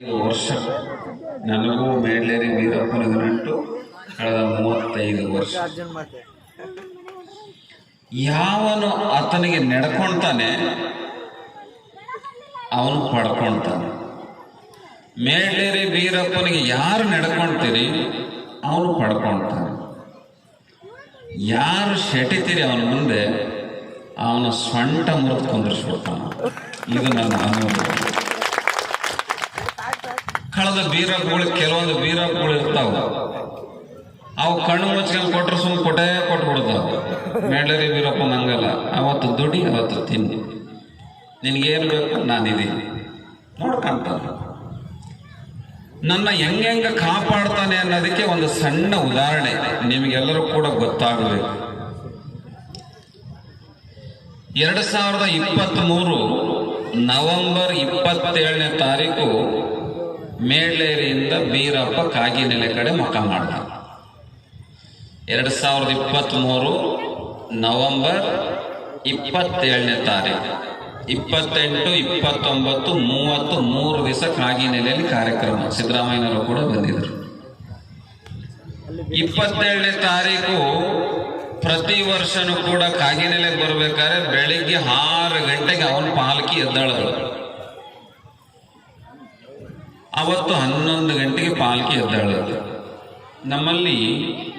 ವರ್ಷ ನನಗೂ ಮೇಡ್ಲೇರಿ ವೀರಪ್ಪನಿಗೂ ಕಳೆದ ಮೂವತ್ತೈದು ವರ್ಷ. ಯಾವನು ಆತನಿಗೆ ನಡ್ಕೊಳ್ತಾನೆ ಅವನು ಪಡ್ಕೊಳ್ತಾನೆ ಮೇಡ್ಲೇರಿ ವೀರಪ್ಪನಿಗೆ ಯಾರು ನಡ್ಕೊಳ್ತೀರಿ ಅವನು ಪಡ್ಕೊಳ್ತಾನೆ ಯಾರು ಶೆಟಿತೀರಿ ಅವನ ಮುಂದೆ, ಅವನ ಸ್ವಂಟ ಮುರಿದು ಕುಂದಿರ್ಸ್ಬಿಡ್ತಾನೆ ಇದು ನನ್ನ ಅನುಭವ. ಕಳೆದ ಬೀರಪ್ಪಗಳು ಕೆಲವೊಂದು ಬೀರಪ್ಪಗಳು ಇರ್ತಾವ. ಅವು ಕಣ್ಣು ಮುಚ್ಕೊಂಡು ಕೊಟ್ರೆ ಸುಮ್ಮನೆ ಕೊಟ್ಟೇ ಕೊಟ್ಬಿಡ್ತಾವ ಮೇಡರಿ ಬೀರಪ್ಪ ನಂಗಲ್ಲ, ಅವತ್ತು ದುಡಿ, ಅವತ್ತು ತಿನ್ನಿ ನಿನಗೇನು ಬೇಕು ನಾನಿದ್ದೀನಿ ನೋಡ್ಕಂತ ನನ್ನ ಹೆಂಗೆಂಗ ಕಾಪಾಡ್ತಾನೆ ಅನ್ನೋದಕ್ಕೆ ಒಂದು ಸಣ್ಣ ಉದಾಹರಣೆ ನಿಮಗೆಲ್ಲರೂ ಕೂಡ ಗೊತ್ತಾಗಬೇಕು. ಎರಡು ಸಾವಿರದ ಇಪ್ಪತ್ತ್ ಮೂರು ನವೆಂಬರ್ ಇಪ್ಪತ್ತೇಳನೇ ತಾರೀಕು ಮೇಳ್ಲೇರಿಯಿಂದ ಬೀರಪ್ಪ ಕಾಗಿನೆಲೆ ಕಡೆ ಮುಖ ಮಾಡ್ದ. ಎರಡು ಸಾವಿರದ ಇಪ್ಪತ್ತ್ ಮೂರು ನವೆಂಬರ್ ಇಪ್ಪತ್ತೇಳನೇ ತಾರೀಕು ಇಪ್ಪತ್ತೆಂಟು, ಇಪ್ಪತ್ತೊಂಬತ್ತು, ಮೂವತ್ತು, ಮೂರು ದಿವಸ ಕಾಗಿನೆಲೆಯಲ್ಲಿ ಕಾರ್ಯಕ್ರಮ ಸಿದ್ದರಾಮಯ್ಯನವರು ಕೂಡ ಬಂದಿದ್ದರು. ಇಪ್ಪತ್ತೇಳನೇ ತಾರೀಕು ಪ್ರತಿ ವರ್ಷನೂ ಕೂಡ ಕಾಗಿನೆಲೆಗೆ ಬರ್ಬೇಕಾದ್ರೆ ಬೆಳಿಗ್ಗೆ ಆರು ಗಂಟೆಗೆ ಅವನ ಪಾಲಕಿ ಎದ್ದಾಳದು ಅವತ್ತು ಹನ್ನೊಂದು ಗಂಟೆಗೆ ಪಾಲ್ಕಿ ಎದ್ದಾಳೆ. ನಮ್ಮಲ್ಲಿ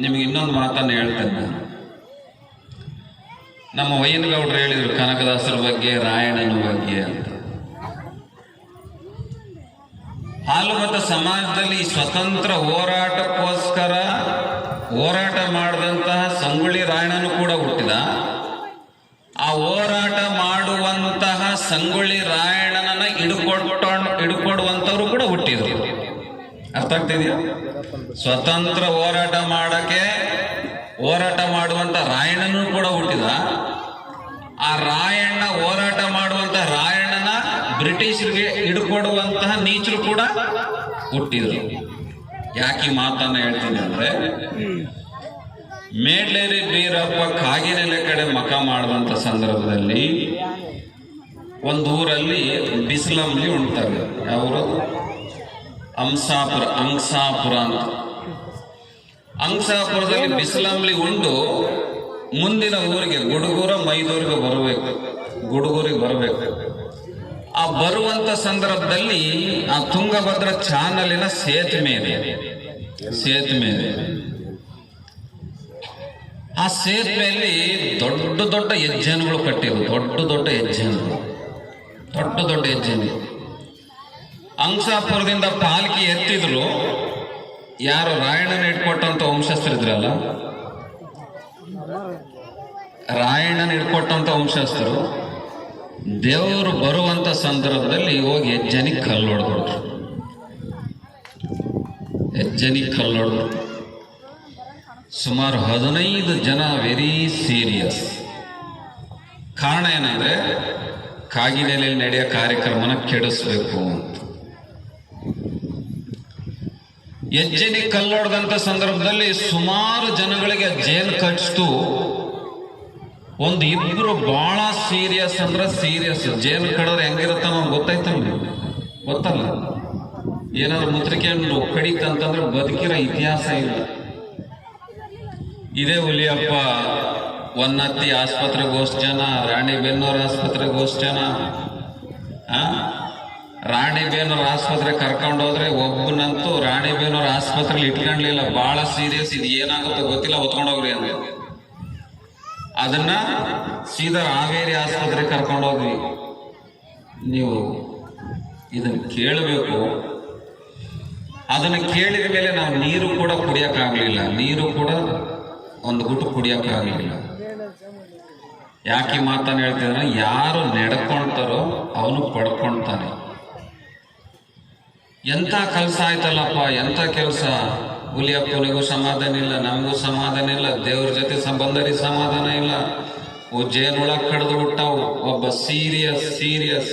ನಿಮಗೆ ಇನ್ನೊಂದು ಮಾತನ್ನು ಹೇಳ್ತೇನೆ ನಮ್ಮ ವಯ್ಯನಗೌಡರು ಹೇಳಿದರು, ಕನಕದಾಸರ ಬಗ್ಗೆ, ರಾಯಣ್ಣನ ಬಗ್ಗೆ ಅಂತ. ಹಾಲುಮತ ಸಮಾಜದಲ್ಲಿ ಸ್ವತಂತ್ರ ಹೋರಾಟಕ್ಕೋಸ್ಕರ ಹೋರಾಟ ಮಾಡಿದಂತಹ ಸಂಗುಳಿ ರಾಯಣನು ಕೂಡ ಹುಟ್ಟಿದ. ಆ ಹೋರಾಟ ಮಾಡುವಂತಹ ಸಂಗೊಳ್ಳಿ ರಾಯಣ್ಣನನ್ನ ಹಿಡ್ಕೊಟ್ಟ ಹಿಡ್ಕೊಡುವಂತವ್ರು ಕೂಡ ಹುಟ್ಟಿದ್ರು ಅರ್ಥ ಆಗ್ತಿದೆಯಾ ಸ್ವತಂತ್ರ ಹೋರಾಟ ಮಾಡಕ್ಕೆ ಹೋರಾಟ ಮಾಡುವಂತ ರಾಯಣ್ಣನೂ ಕೂಡ ಹುಟ್ಟಿದ. ಆ ರಾಯಣ್ಣ ಹೋರಾಟ ಮಾಡುವಂತ ರಾಯಣ್ಣನ ಬ್ರಿಟಿಷರಿಗೆ ಹಿಡ್ಕೊಡುವಂತಹ ನೀಚರು ಕೂಡ ಹುಟ್ಟಿದ್ರು. ಯಾಕೆ ಮಾತನ್ನ ಹೇಳ್ತೀನಿ ಅಂದ್ರೆ, ಮೇಡ್ಲೇರಿ ಬೀರಪ್ಪ ಕಾಗಿನೆಲೆ ಕಡೆ ಮಕ ಮಾಡುವಂತ ಸಂದರ್ಭದಲ್ಲಿ ಒಂದು ಊರಲ್ಲಿ ಬಿಸ್ಲಂಲಿ ಉಣ್ತಾರೆ. ಅವರು ಅಂಸಾಪುರ ಅಂಸಾಪುರ ಅಂತ. ಅಂಸಾಪುರದಲ್ಲಿ ಬಿಸಿಲಂಬ್ಲಿ ಉಂಡು. ಮುಂದಿನ ಊರಿಗೆ ಗುಡುಗೂರ ಮೈದೂರಿಗೆ ಬರಬೇಕು. ಗುಡುಗೂರಿಗೆ ಬರಬೇಕು. ಆ ಬರುವಂತ ಸಂದರ್ಭದಲ್ಲಿ ಆ ತುಂಗಭದ್ರ ಚಾನಲಿನ ಸೇತುವೆ ಇದೆ ಸೇತುವೆ ಇದೆ ಆ ಸೇತುವೆಯಲ್ಲಿ ದೊಡ್ಡ ದೊಡ್ಡ ಹೆಜ್ಜೆನುಗಳು ಕಟ್ಟಿರು ದೊಡ್ಡ ದೊಡ್ಡ ಹೆಜ್ಜೆನುಗಳು ದೊಡ್ಡ ದೊಡ್ಡ ಹೆಜ್ಜೆನು ಅಂಸಾಪುರದಿಂದ ಪಾಲ್ಕಿ ಎತ್ತಿದ್ರು ಯಾರು ರಾಯಣ್ಣನ ಇಟ್ಕೊಟ್ಟಂತ ವಂಶಸ್ಥರಿದ್ರಲ್ಲ ರಾಯಣ್ಣನ ಇಟ್ಕೊಟ್ಟಂತ ವಂಶಸ್ಥರು ದೇವರು ಬರುವಂತ ಸಂದರ್ಭದಲ್ಲಿ ಹೋಗಿ ಹೆಜ್ಜನಿಗೆ ಕಲ್ಲು ಹೊಡೆದ್ರು ಹೆಜ್ಜನಿಗೆ ಕಲ್ಲು ಹೊಡೆದ್ರು. ಸುಮಾರು ಹದಿನೈದು ಜನ ವೆರಿ ಸೀರಿಯಸ್ ಕಾರಣ ಏನಂದ್ರೆ, ಕಾಗಿನೆಲೆಯಲ್ಲಿ ನಡೆಯೋ ಕಾರ್ಯಕ್ರಮನ ಕೆಡಿಸ್ಬೇಕು ಅಂತ. ಹೆಜ್ಜೆನಿ ಕಲ್ಲೊಡೆದಂತ ಸಂದರ್ಭದಲ್ಲಿ ಸುಮಾರು ಜನಗಳಿಗೆ ಜೇನು ಕಚ್ಚಿತು ಒಂದು ಇಬ್ರು ಬಹಳ ಸೀರಿಯಸ್ ಅಂದ್ರೆ ಸೀರಿಯಸ್ ಜೇನು ಕಡೋರ್ ಹೆಂಗಿರುತ್ತೆ ನಮ್ಗೆ ಗೊತ್ತಾಯ್ತಲ್ಲ ಗೊತ್ತಲ್ಲ? ಏನಾದ್ರು ಮುದ್ರಿಕೆಯನ್ನು ಕಡಿತಂತಂದ್ರೆ ಬದುಕಿರೋ ಇತಿಹಾಸ ಇಲ್ಲ. ಇದೇ ಹುಲಿಯಪ್ಪ, ಒನ್ನತ್ತಿ ಆಸ್ಪತ್ರೆ ಹೋಸ್ಟ್ ಜನ ರಾಣಿಬೆನ್ನೂರು ಆಸ್ಪತ್ರೆ ಹೋಸ್ಟ್ ಜನ ಆ? ರಾಣಿಬೇನೂರು ಆಸ್ಪತ್ರೆ ಕರ್ಕೊಂಡು ಹೋದ್ರೆ ಒಬ್ಬನಂತೂ ರಾಣಿಬೇನೂರು ಆಸ್ಪತ್ರೆಲಿ ಇಟ್ಕೊಂಡ್ಲಿಲ್ಲ ಬಹಳ ಸೀರಿಯಸ್ ಇದು. ಏನಾಗುತ್ತೋ ಗೊತ್ತಿಲ್ಲ, ಹೊತ್ಕೊಂಡು ಹೋಗ್ರಿ ಅಂತ. ಅದನ್ನ ಸೀದಾ ಹಾವೇರಿ ಆಸ್ಪತ್ರೆ ಕರ್ಕೊಂಡು ಹೋಗ್ರಿ. ನೀವು ಇದನ್ನ ಕೇಳಬೇಕು. ಅದನ್ನ ಕೇಳಿದ ಮೇಲೆ ನಾವು ನೀರು ಕೂಡ ಕುಡಿಯೋಕ್ಕಾಗಲಿಲ್ಲ. ನೀರು ಕೂಡ ಒಂದು ಗುಟ್ಟು ಕುಡಿಯಕ್ಕಾಗ್ಲಿಲ್ಲ. ಯಾಕೆ ಮಾತನ್ನ ಹೇಳ್ತಿದ್ರೆ ಯಾರು ನಡ್ಕೊಳ್ತಾರೋ ಅವನು ಪಡ್ಕೊಳ್ತಾನೆ ಎಂಥ ಕೆಲಸ ಆಯ್ತಲ್ಲಪ್ಪ ಎಂಥ ಕೆಲಸ? ಹುಲಿಯಪ್ಪನಿಗೂ ಸಮಾಧಾನ ಇಲ್ಲ, ನಮಗೂ ಸಮಾಧಾನ ಇಲ್ಲ, ದೇವ್ರ ಜೊತೆ ಸಂಬಂಧರಿ ಸಮಾಧಾನ ಇಲ್ಲ. ಓ ಜೇನುಳಕ್ ಕಡ್ದು ಬಿಟ್ಟಾವು ಒಬ್ಬ ಸೀರಿಯಸ್ ಸೀರಿಯಸ್.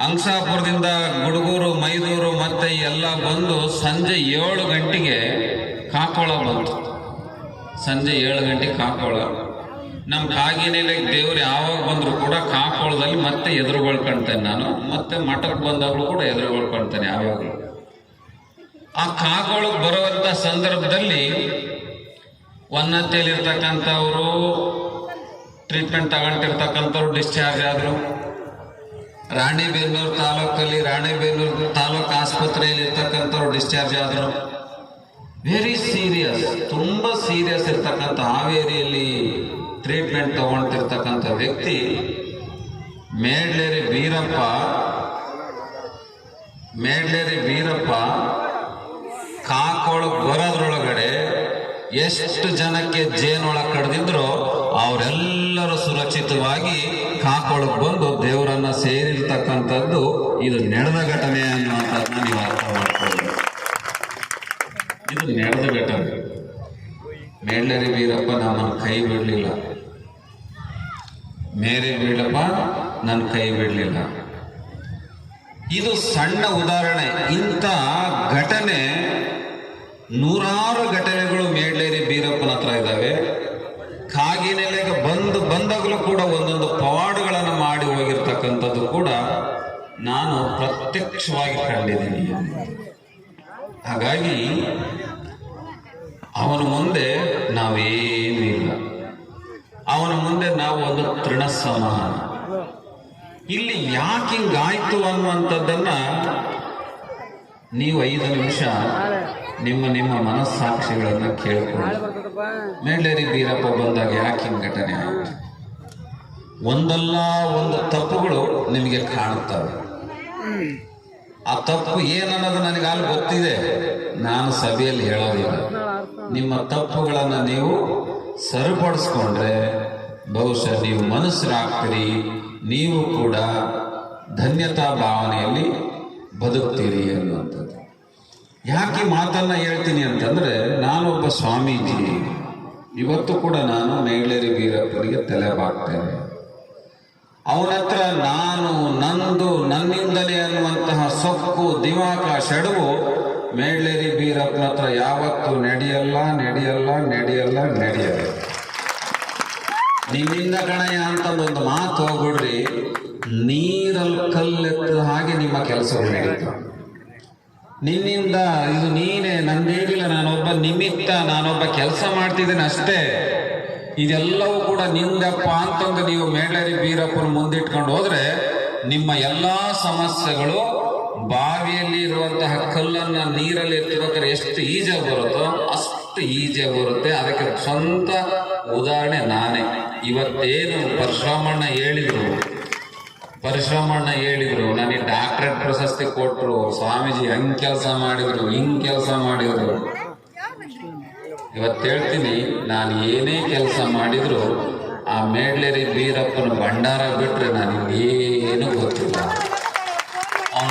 ಅಂಸಾಪುರದಿಂದ ಗುಡುಗೂರು, ಮೈದೂರು ಮತ್ತೆ ಎಲ್ಲ ಬಂದು ಸಂಜೆ ಏಳು ಗಂಟೆಗೆ ಕಾಕೋಳ ಬಂತು. ಸಂಜೆ ಏಳು ಗಂಟೆಗೆ ಕಾಕೋಳ. ನಮ್ಮ ಕಾಗಿನೆಲೆಗೆ ದೇವ್ರು ಯಾವಾಗ ಬಂದ್ರು ಕೂಡ ಕಾಕೊಳದಲ್ಲಿ ಮತ್ತೆ ಎದುರುಗೊಳ್ಕೊಳ್ತೇನೆ ನಾನು. ಮತ್ತೆ ಮಠಕ್ಕೆ ಬಂದಾಗಲೂ ಕೂಡ ಎದುರುಗೊಳ್ಕೊಳ್ತೇನೆ ಯಾವಾಗಲೂ. ಆ ಕಾಗೋಳಕ್ಕೆ ಬರುವಂತ ಸಂದರ್ಭದಲ್ಲಿ ಒನ್ನತ್ತೇಲಿರ್ತಕ್ಕಂಥವ್ರು ಟ್ರೀಟ್ಮೆಂಟ್ ತಗೊಂಡಿರ್ತಕ್ಕಂಥವ್ರು ಡಿಸ್ಚಾರ್ಜ್ ಆದರು. ರಾಣಿಬೆನ್ನೂರು ತಾಲೂಕಲ್ಲಿ, ರಾಣಿಬೆನ್ನೂರು ತಾಲೂಕು ಆಸ್ಪತ್ರೆಯಲ್ಲಿ ಇರ್ತಕ್ಕಂಥವ್ರು ಡಿಸ್ಚಾರ್ಜ್ ಆದರು. ವೆರಿ ಸೀರಿಯಸ್ ತುಂಬ ಸೀರಿಯಸ್ ಇರ್ತಕ್ಕಂಥ ಹಾವೇರಿಯಲ್ಲಿ ಟ್ರೀಟ್ಮೆಂಟ್ ತಗೊಂಡಿರ್ತಕ್ಕಂಥ ವ್ಯಕ್ತಿ ಮೇಡ್ಲೇರಿ ವೀರಪ್ಪ ಮೇಡ್ಲೇರಿ ವೀರಪ್ಪ ಕಾಕೊಳ ಬರೋದ್ರೊಳಗಡೆ ಎಷ್ಟು ಜನಕ್ಕೆ ಜೇನೊಳಗೆ ಕಡ್ದಿದ್ರು ಅವರೆಲ್ಲರೂ ಸುರಕ್ಷಿತವಾಗಿ ಕಾಕೊಳಕ್ಕೆ ಬಂದು ದೇವರನ್ನ ಸೇರಿರ್ತಕ್ಕಂಥದ್ದು ಇದು ನಡೆದ ಘಟನೆ ಅನ್ನುವಂಥದ್ದನ್ನ ನೀವು ಅರ್ಥ ಮಾಡ್ಕೊಳ್ಳಿ ಇದು ನಡೆದ ಘಟನೆ. ಮೇಳ್ಳರಿ ವೀರಪ್ಪ ನಮ್ಮನ್ನು ಕೈ ಬಿಡಲಿಲ್ಲ. ಮೇರೆ ವೀರಪ್ಪ, ನನ್ನ ಕೈ ಬಿಡಲಿಲ್ಲ. ಇದು ಸಣ್ಣ ಉದಾಹರಣೆ. ಇಂಥ ಘಟನೆ, ನೂರಾರು ಘಟನೆಗಳು ಮೇಡ್ಲೇರಿ ಬೀರಪ್ಪನ ಹತ್ರ ಇದ್ದಾವೆ. ಕಾಗಿನೆಲೆಗೆ ಬಂದು, ಬಂದಾಗಲೂ ಕೂಡ ಒಂದೊಂದು ಪವಾಡುಗಳನ್ನು ಮಾಡಿ ಹೋಗಿರ್ತಕ್ಕಂಥದ್ದು ಕೂಡ ನಾನು ಪ್ರತ್ಯಕ್ಷವಾಗಿ ಕಂಡಿದ್ದೀನಿ. ಹಾಗಾಗಿ ಅವನ ಮುಂದೆ ನಾವೇನೂ ಇಲ್ಲ ಅವನ ಮುಂದೆ ನಾವು ಒಂದು ತೃಣ ಸಮಾನ ಇಲ್ಲಿ ಯಾಕೆ ಹಿಂಗಾಯ್ತು ಅನ್ನುವಂಥದ್ದನ್ನ ನೀವು ಐದು ನಿಮಿಷ ನಿಮ್ಮ ನಿಮ್ಮ ಮನಸ್ಸಾಕ್ಷಿಗಳನ್ನ ಕೇಳ್ಕೊಳ್ಳಿ. ಮೇಳೇರಿ ಬೀರಪ್ಪ ಬಂದಾಗ ಯಾಕೆ ಹಿಂಗ್ ಘಟನೆ ಆಯ್ತು? ಒಂದಲ್ಲ ಒಂದು ತಪ್ಪುಗಳು ನಿಮಗೆ ಕಾಣುತ್ತವೆ. ಆ ತಪ್ಪು ಏನನ್ನೋದು ನನಗೆ ಅಲ್ಲಿ ಗೊತ್ತಿದೆ. ನಾನು ಸಭೆಯಲ್ಲಿ ಹೇಳೋದಿಲ್ಲ. ನಿಮ್ಮ ತಪ್ಪುಗಳನ್ನು ನೀವು ಸರಿಪಡಿಸ್ಕೊಂಡ್ರೆ ಬಹುಶಃ ನೀವು ಮನಸ್ಸರಾಗ್ತೀರಿ. ನೀವು ಕೂಡ ಧನ್ಯತಾ ಭಾವನೆಯಲ್ಲಿ ಬದುಕ್ತೀರಿ ಅನ್ನುವಂಥದ್ದು ಯಾಕೆ ಮಾತನ್ನು ಹೇಳ್ತೀನಿ ಅಂತಂದ್ರೆ, ನಾನೊಬ್ಬ ಸ್ವಾಮೀಜಿ. ಇವತ್ತು ಕೂಡ ನಾನು ಮೇಳೇರಿ ವೀರಪ್ಪನಿಗೆ ತಲೆ ಬಾಗ್ತೇನೆ. ಅವನ ಹತ್ರ ನಾನು ಸೊಕ್ಕು ದಿವಾಕ ಸೆಡವು ಮೇಳೇರಿ ಬೀರಪ್ಪನ ಹತ್ರ ಯಾವತ್ತೂ ನಡೆಯಲ್ಲ ನಡೆಯಲ್ಲ ನಡೆಯಲ್ಲ ನಡೆಯಲ್ಲ. ನಿಮ್ಮಿಂದ ಕಣಯ್ಯ ಅಂತ ಒಂದು ಮಾತು ಹೋಗ್ಬಿಡ್ರಿ. ನೀರಲ್ಲಿ ಕಲ್ಲೆತ್ತ ಹಾಗೆ ನಿಮ್ಮ ಕೆಲಸಗಳು ನಡೀತು. ನಿನ್ನಿಂದ ಇದು ನೀನೇ, ನಂದೇನಿಲ್ಲ, ನಾನೊಬ್ಬ ನಿಮಿತ್ತ, ನಾನೊಬ್ಬ ಕೆಲಸ ಮಾಡ್ತಿದ್ದೇನೆ ಅಷ್ಟೇ. ಇದೆಲ್ಲವೂ ಕೂಡ ನಿಂದಪ್ಪ ಅಂತಂದು ನೀವು ಮೇಳೇರಿ ಬೀರಪ್ಪನ ಮುಂದಿಟ್ಕೊಂಡು ಹೋದ್ರೆ ನಿಮ್ಮ ಎಲ್ಲಾ ಸಮಸ್ಯೆಗಳು ಬಾವಿಯಲ್ಲಿ ಇರುವಂತಹ ಕಲ್ಲನ್ನ ನೀರಲ್ಲಿ ಎತ್ತಿರೋದ್ರೆ ಎಷ್ಟು ಈಜಾಗಿ ಬರುತ್ತೋ ಅಷ್ಟು ಈಜಿಯಾಗಿ ಬರುತ್ತೆ. ಅದಕ್ಕೆ ಸ್ವಂತ ಉದಾಹರಣೆ ನಾನೇ. ಇವತ್ತೇನು ಪರಶುರಾಮಣ್ಣ ಹೇಳಿದ್ರು? ಪರಶುರಾಮಣ್ಣ ಹೇಳಿದ್ರು, ನನಗೆ ಡಾಕ್ಟರೇಟ್ ಪ್ರಶಸ್ತಿ ಕೊಟ್ಟರು ಸ್ವಾಮೀಜಿ ಹಂಗ್ ಕೆಲಸ ಮಾಡಿದ್ರು, ಹಿಂಗ್ ಕೆಲಸ ಮಾಡಿದ್ರು. ಇವತ್ತು ಹೇಳ್ತೀನಿ, ನಾನು ಏನೇ ಕೆಲಸ ಮಾಡಿದ್ರು, ಆ ಮೇಡ್ಲೇರಿ ಬೀರಪ್ಪನ ಭಂಡಾರ ಬಿಟ್ರೆ ನನಗೇನು ಗೊತ್ತಿಲ್ಲ.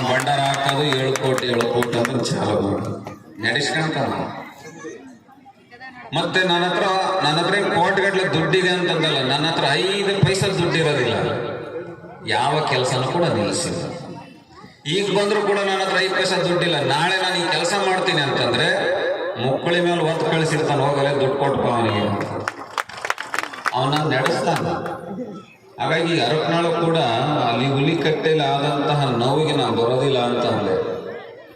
ಭಂಡಾರ ಹಾಕೋದು ಏಳು ಕೋಟಿ ಏಳು ಕೋಟಿ ಅಂತ ಚಾಲು ನಡೆಸ್ಕೊಂತ ಮತ್ತೆ ನನ್ನ ಹತ್ರ ನನ್ನ ಹತ್ರ ಕೋಟಿಗಟ್ಟಲೆ ದುಡ್ಡಿದೆ ಅಂತಂದಲ್ಲ, ನನ್ನ ಹತ್ರ ಐದು ಪೈಸೆ ದುಡ್ಡು ಇರೋದಿಲ್ಲ ಯಾವ ಕೆಲಸನೂ ಕೂಡ ನಿಲ್ಲಿಸಿಲ್ಲ. ಈಗ ಬಂದರೂ ಕೂಡ ನನ್ನ ಹತ್ರ ಐದು ಪೈಸೆ ದುಡ್ಡಿಲ್ಲ. ನಾಳೆ ನಾನು ಈ ಕೆಲಸ ಮಾಡ್ತೀನಿ ಅಂತಂದ್ರೆ ಮುಕ್ಕಳಿ ಮೇಲೆ ಒತ್ತು ಕಳಿಸಿರ್ತಾನೆ, ಹೋಗಲೇ ದುಡ್ಡು ಕೊಟ್ಟು ಅವನಿಗೆ ಅಂತ. ಅವನ ನಡೆಸ್ತಾನ. ಹಾಗಾಗಿ ಅರಕ್ನಾಳು ಕೂಡ ಅಲ್ಲಿ ಹುಲಿ ಕಟ್ಟೆಯಲ್ಲಿ ಆದಂತಹ ನೋವಿಗೆ ನಾವು ಬರೋದಿಲ್ಲ ಅಂತ ಅಂದೆ.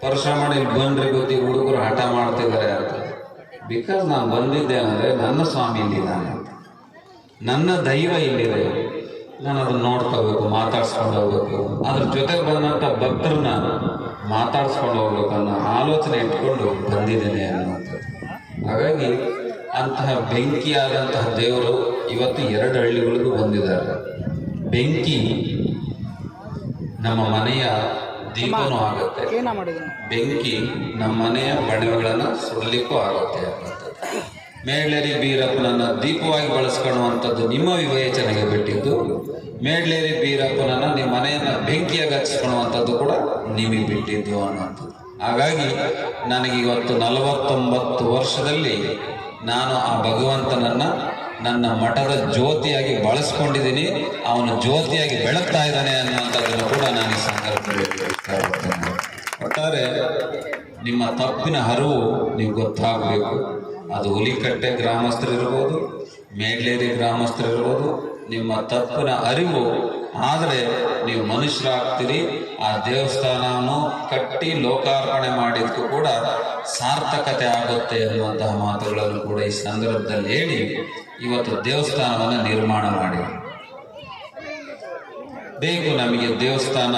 ಪರಶುರಾಮ ಇಲ್ಲಿ ಬಂದ್ರೆ ಗೊತ್ತಿ ಹುಡುಗರು ಹಠ ಮಾಡ್ತಿದ್ದಾರೆ ಅಂತ. ಬಿಕಾಸ್ ನಾನು ಬಂದಿದ್ದೆ ಅಂದರೆ ನನ್ನ ಸ್ವಾಮಿ ಇಲ್ಲಿದ್ದಾನೆ ನಾನು ನನ್ನ ದೈವ ಇಲ್ಲಿದೆ. ನಾನು ಅದನ್ನ ನೋಡ್ಕೋಬೇಕು, ಮಾತಾಡ್ಸ್ಕೊಂಡು ಹೋಗ್ಬೇಕು. ಅದ್ರ ಜೊತೆಗೆ ಬಂದಂಥ ಭಕ್ತರನ್ನ ಮಾತಾಡ್ಸ್ಕೊಂಡು ಹೋಗ್ಬೇಕು ಅನ್ನೋ ಆಲೋಚನೆ ಇಟ್ಕೊಂಡು ಬಂದಿದ್ದೇನೆ ಅನ್ನುವಂಥದ್ದು ಹಾಗಾಗಿ ಅಂತಹ ಬೆಂಕಿಯಾದಂತಹ ದೇವರು ಇವತ್ತು ಎರಡು ಹಳ್ಳಿಗಳಿಗೂ ಬಂದಿದ್ದಾರೆ. ಬೆಂಕಿ ನಮ್ಮ ಮನೆಯ ದೀಪನೂ ಆಗುತ್ತೆ. ಬೆಂಕಿ ನಮ್ಮ ಮನೆಯ ಬಣ್ಣಗಳನ್ನು ಸುಡಲಿಕ್ಕೂ ಆಗುತ್ತೆ ಮೇಡ್ಲೇರಿ ಬೀರಪ್ಪನನ್ನ ದೀಪವಾಗಿ ಬಳಸ್ಕೊಳ್ಳುವಂಥದ್ದು ನಿಮ್ಮ ವಿವೇಚನೆಗೆ ಬಿಟ್ಟಿದ್ದು. ಮೇಡ್ಲೇರಿ ಬೀರಪ್ಪನನ್ನ ನಿಮ್ಮ ಮನೆಯನ್ನ ಬೆಂಕಿಯಾಗಿ ಹಚ್ಕೊಳ್ಳುವಂಥದ್ದು ಕೂಡ ನಿಮಗೆ ಬಿಟ್ಟಿದ್ದು ಅನ್ನೋದು. ಹಾಗಾಗಿ ನನಗೆ ಇವತ್ತು ನಲವತ್ತೊಂಬತ್ತು ವರ್ಷದಲ್ಲಿ ನಾನು ಆ ಭಗವಂತನನ್ನ ನನ್ನ ಮಠದ ಜ್ಯೋತಿಯಾಗಿ ಬಳಸ್ಕೊಂಡಿದ್ದೀನಿ. ಅವನು ಜ್ಯೋತಿಯಾಗಿ ಬೆಳಗ್ತಾ ಇದ್ದಾನೆ ಅನ್ನುವಂಥದ್ದನ್ನು ಕೂಡ ನಾನು ಈ ಸಂದರ್ಭದಲ್ಲಿ ಒಟ್ಟಾರೆ, ನಿಮ್ಮ ತಪ್ಪಿನ ಹರಿವು ನೀವು ಗೊತ್ತಾಗಬೇಕು. ಅದು ಹುಲಿಕಟ್ಟೆ ಗ್ರಾಮಸ್ಥರಿರ್ಬೋದು ಮೇಡ್ಲೇರಿ ಗ್ರಾಮಸ್ಥರಿರ್ಬೋದು, ನಿಮ್ಮ ತಪ್ಪಿನ ಅರಿವು ಆದರೆ ನೀವು ಮನುಷ್ಯರಾಗ್ತೀರಿ. ಆ ದೇವಸ್ಥಾನವನ್ನು ಕಟ್ಟಿ ಲೋಕಾರ್ಪಣೆ ಮಾಡಿದ್ದಕ್ಕೂ ಕೂಡ ಸಾರ್ಥಕತೆ ಆಗುತ್ತೆ ಅನ್ನುವಂತಹ ಮಾತುಗಳನ್ನು ಕೂಡ ಈ ಸಂದರ್ಭದಲ್ಲಿ ಹೇಳಿ ಇವತ್ತು ದೇವಸ್ಥಾನವನ್ನು ನಿರ್ಮಾಣ ಮಾಡಿ. ಬೇಕು ನಮಗೆ ದೇವಸ್ಥಾನ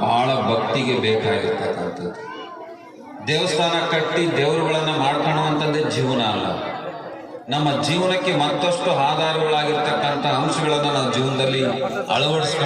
ಬಹಳ ಭಕ್ತಿಗೆ ಬೇಕಾಗಿರ್ತಕ್ಕಂಥದ್ದು. ದೇವಸ್ಥಾನ ಕಟ್ಟಿ ದೇವರುಗಳನ್ನು ಮಾಡ್ಕೊಳ್ಳುವಂಥದ್ದೇ ಜೀವನ ಅಲ್ಲ. ನಮ್ಮ ಜೀವನಕ್ಕೆ ಮತ್ತಷ್ಟು ಆಧಾರಗಳಾಗಿರ್ತಕ್ಕಂಥ ಅಂಶಗಳನ್ನು ನಾವು ಜೀವನದಲ್ಲಿ ಅಳವಡಿಸ್ಕೊಂಡು